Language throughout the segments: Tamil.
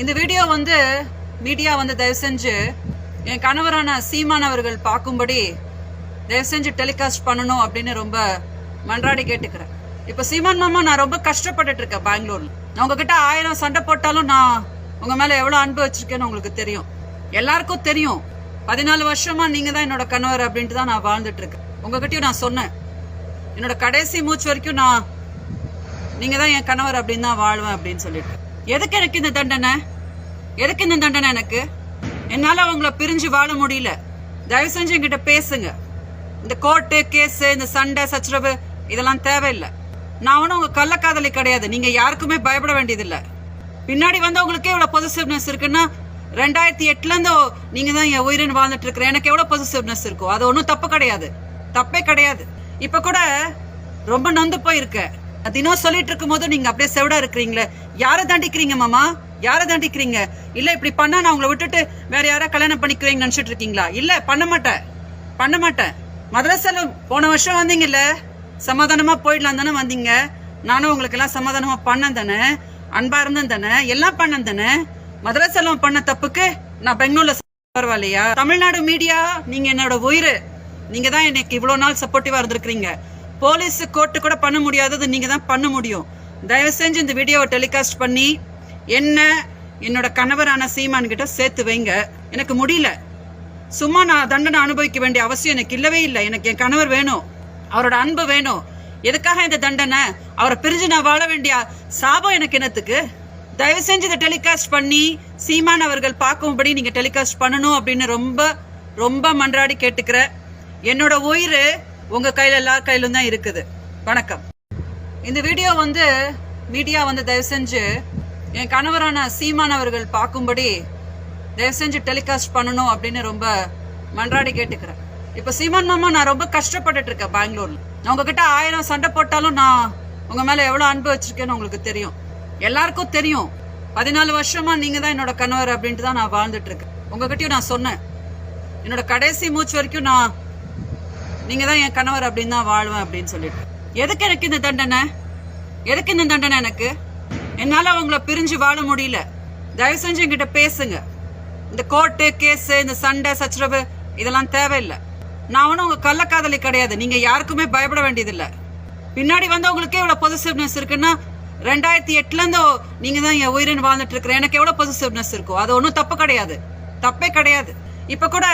இந்த வீடியோ வந்து மீடியா வந்து தயவு செஞ்சு என் கணவரான சீமான் அவர்கள் பார்க்கும்படி தயவு செஞ்சு டெலிகாஸ்ட் பண்ணணும் அப்படின்னு ரொம்ப மன்றாடி கேட்டுக்கிறேன். இப்போ சீமான் மாமா நான் ரொம்ப கஷ்டப்பட்டுட்டு இருக்கேன் பெங்களூர்ல. நான் உங்ககிட்ட ஆயிரம் சண்டை போட்டாலும் நான் உங்க மேல எவ்வளவு அன்பு வச்சிருக்கேன்னு உங்களுக்கு தெரியும். எல்லாருக்கும் தெரியும். பதினாலு வருஷமா நீங்க தான் என்னோட கணவர் அப்படின்ட்டு தான் நான் வாழ்ந்துட்டு இருக்கேன். உங்ககிட்டயும் நான் சொன்னேன். என்னோட கடைசி மூச்சு வரைக்கும் நான் நீங்க தான் என் கணவர் அப்படின்னு தான் வாழ்வேன் அப்படின்னு சொல்லிட்டு. எதுக்கு எனக்கு இந்த தண்டனை? எதுக்கு இந்த தண்டனை எனக்கு? என்னால உங்களை பிரிஞ்சு வாழ முடியல. தயவு செஞ்சு என்கிட்ட பேசுங்க. இந்த கோர்ட்டு கேஸு இந்த சண்டை சச்சரவு இதெல்லாம் தேவையில்லை. நான் ஒன்றும் உங்க கள்ளக்காதலி கிடையாது. நீங்க யாருக்குமே பயப்பட வேண்டியதில்லை. பின்னாடி வந்து உங்களுக்கே இவ்வளவு பொசிசிவ்னஸ் இருக்குன்னா ரெண்டாயிரத்தி எட்டுல இருந்து நீங்க தான் என் உயிரின் வாழ்ந்துட்டு இருக்கிற எனக்கு எவ்வளவு பொசிசிவ்னஸ் இருக்கும் அது ஒன்றும் தப்பு கிடையாது. தப்பே கிடையாது. இப்ப கூட ரொம்ப நொந்து போயிருக்கேன். தினம் சொல்லிட்டு இருக்கும் போது நீங்க அப்படியே செவடா இருக்கிறீங்களே. யாரை தாண்டிக்கிறீங்க மாமா? யாரை தாண்டிக்கிறீங்க? இல்ல இப்படி பண்ணா நான் உங்களை விட்டுட்டு வேற யாரா கல்யாணம் பண்ணிக்கிறீங்க நினைச்சிட்டு இருக்கீங்களா? இல்ல பண்ண மாட்டேன். பண்ண மாட்டேன். மதரசால போன வருஷம் வந்தீங்கல்ல? சமாதானமா போயிடலாம் தானே வந்தீங்க? நானும் உங்களுக்கு எல்லாம் சமாதானமா பண்ணேன் தானே? அன்பா இருந்தேன் தானே? எல்லாம் பண்ணேன் தானே? மதரசாலம் பண்ண தப்புக்கு நான் பெங்களூர்ல பரவாயில்லையா? தமிழ்நாடு மீடியா நீங்க என்னோட உயிர். நீங்க தான் எனக்கு இவ்வளவு நாள் சப்போர்ட்டிவா இருந்திருக்கீங்க போலீஸ் கோர்ட்டு கூட பண்ண முடியாதது நீங்கள் தான் பண்ண முடியும். தயவு செஞ்சு இந்த வீடியோவை டெலிகாஸ்ட் பண்ணி என்ன என்னோட கணவரான சீமான் கிட்ட சேர்த்து வைங்க. எனக்கு முடியல. சும்மா நான் தண்டனை அனுபவிக்க வேண்டிய அவசியம் எனக்கு இல்லவே இல்லை. எனக்கு என் கணவர் வேணும். அவரோட அன்பு வேணும். எதுக்காக இந்த தண்டனை? அவரை பிரிஞ்சு நான் வாழ வேண்டிய சாபம் எனக்கு என்னத்துக்கு? தயவு செஞ்சு இதை டெலிகாஸ்ட் பண்ணி சீமான் அவர்கள் பார்க்கும்படி நீங்கள் டெலிகாஸ்ட் பண்ணணும் அப்படின்னு ரொம்ப ரொம்ப மன்றாடி கேட்டுக்கிறேன் என்னோட உயிர் உங்கள் கையில் எல்லார் கையிலும் தான் இருக்குது. வணக்கம். இந்த வீடியோ வந்து மீடியா வந்து தயவு செஞ்சு என் கணவரான சீமான் அவர்கள் பார்க்கும்படி தயவு செஞ்சு டெலிகாஸ்ட் பண்ணணும் அப்படின்னு ரொம்ப மன்றாடி கேட்டுக்கிறேன். இப்போ சீமான் மாமா நான் ரொம்ப கஷ்டப்பட்டுட்டு இருக்கேன் பெங்களூர்ல. நான் உங்ககிட்ட ஆயிரம் சண்டை போட்டாலும் நான் உங்கள் மேலே எவ்வளோ அன்பு வச்சிருக்கேன்னு உங்களுக்கு தெரியும். எல்லாருக்கும் தெரியும். பதினாலு வருஷமா நீங்கள் தான் என்னோட கணவர் அப்படின்ட்டு தான் நான் வாழ்ந்துட்டு இருக்கேன். உங்ககிட்டயும் நான் சொன்னேன். என்னோட கடைசி மூச்சு வரைக்கும் நான் நீங்க தான் என் கணவர் அப்படின்னு தான் வாழ்வேன் அப்படின்னு சொல்லிட்டு. எதுக்கு எனக்கு இந்த தண்டனை? எதுக்கு இந்த தண்டனை எனக்கு? என்னால அவங்களை பிரிஞ்சு வாழ முடியல. தயவு செஞ்சு என்கிட்ட பேசுங்க. இந்த கோர்ட்டு கேஸ் இந்த சண்டை சச்சரவு இதெல்லாம் தேவையில்லை. நான் ஒன்றும் உங்க கள்ளக்காதலி கிடையாது. நீங்க யாருக்குமே பயப்பட வேண்டியதில்லை. பின்னாடி வந்து உங்களுக்கே இவ்வளவு பொசிசிவ்னஸ் இருக்குன்னா ரெண்டாயிரத்தி எட்டுல இருந்து நீங்க தான் என் உயிரின் வாழ்ந்துட்டு இருக்கிற எனக்கு எவ்வளவு பொசிசிவ்னஸ் இருக்கும் அது ஒன்றும் தப்பு கிடையாது. தப்பே கிடையாது. இப்ப கூட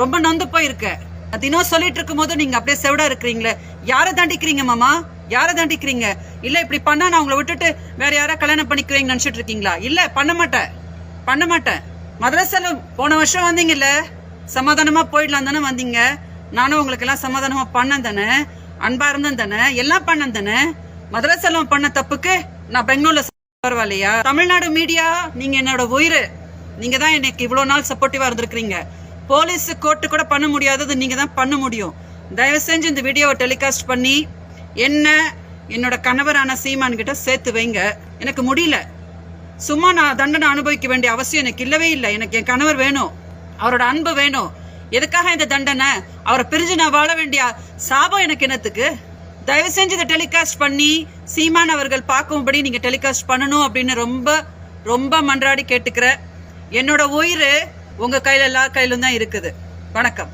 ரொம்ப நொந்து போயிருக்கேன். தினம் சொல்லிட்டு இருக்கும் போது நீங்க அப்படியே செவடா இருக்கிறீங்களே. யாரை தாண்டிக்கிறீங்க மாமா? யாரை தாண்டிக்கிறீங்க? இல்ல இப்படி பண்ணா நான் உங்களை விட்டுட்டு வேற யாரா கல்யாணம் பண்ணிக்கிறீங்க நினைச்சிட்டு இருக்கீங்களா? இல்ல பண்ண மாட்டேன். பண்ண மாட்டேன். மதரசால போன வருஷம் வந்தீங்கல்ல? சமாதானமா போயிடலாம் தானே வந்தீங்க? நானும் உங்களுக்கு எல்லாம் சமாதானமா பண்ணேன் தானே? அன்பா இருந்தேன் தானே? எல்லாம் பண்ணேன் தானே? மதரசாலம் பண்ண தப்புக்கு நான் பெங்களூர்ல பரவாயில்லையா? தமிழ்நாடு மீடியா நீங்க என்னோட உயிர். நீங்க தான் எனக்கு இவ்வளவு நாள் சப்போர்ட்டிவா இருந்திருக்கீங்க போலீஸ் கோர்ட்டு கூட பண்ண முடியாதது நீங்கள் தான் பண்ண முடியும். தயவு செஞ்சு இந்த வீடியோவை டெலிகாஸ்ட் பண்ணி என்ன என்னோட கணவரான சீமான் கிட்ட சேர்த்து வைங்க. எனக்கு முடியல. சும்மா நான் தண்டனை அனுபவிக்க வேண்டிய அவசியம் எனக்கு இல்லவே இல்லை. எனக்கு என் கணவர் வேணும். அவரோட அன்பு வேணும். எதுக்காக இந்த தண்டனை? அவரை பிரிஞ்சு நான் வாழ வேண்டிய சாபம் எனக்கு என்னத்துக்கு? தயவு செஞ்சு இதை டெலிகாஸ்ட் பண்ணி சீமான் அவர்கள் பார்க்கும்படி நீங்கள் டெலிகாஸ்ட் பண்ணணும் அப்படின்னு ரொம்ப ரொம்ப மன்றாடி கேட்டுக்கிறேன் என்னோட உயிர் உங்க கையில எல்லார் கையிலும் தான் இருக்குது. வணக்கம்.